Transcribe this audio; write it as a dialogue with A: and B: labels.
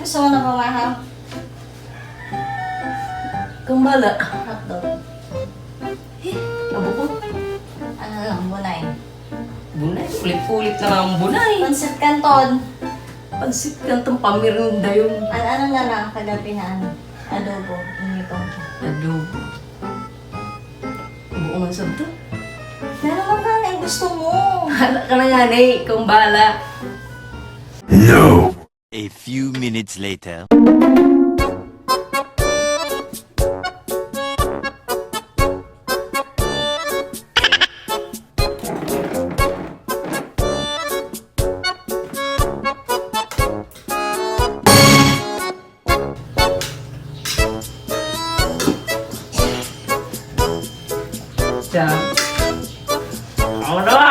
A: gusto mo na pamahaw?
B: Kang bala.
A: Hotdog.
B: Abo ko.
A: Ano lang, bunay.
B: Bunay. Ulit-ulit na nga ang bunay.
A: Pansit Canton.
B: Pansit ka itong pamirinda yun.
A: Ano, ano na lang kagabi na ano? Adobo. Inito.
B: Adobo. Buong ang sabto.
A: Meron ka na gusto mo.
B: Hala ka na nga na eh. Kang bala.
C: A few minutes later... Oh no!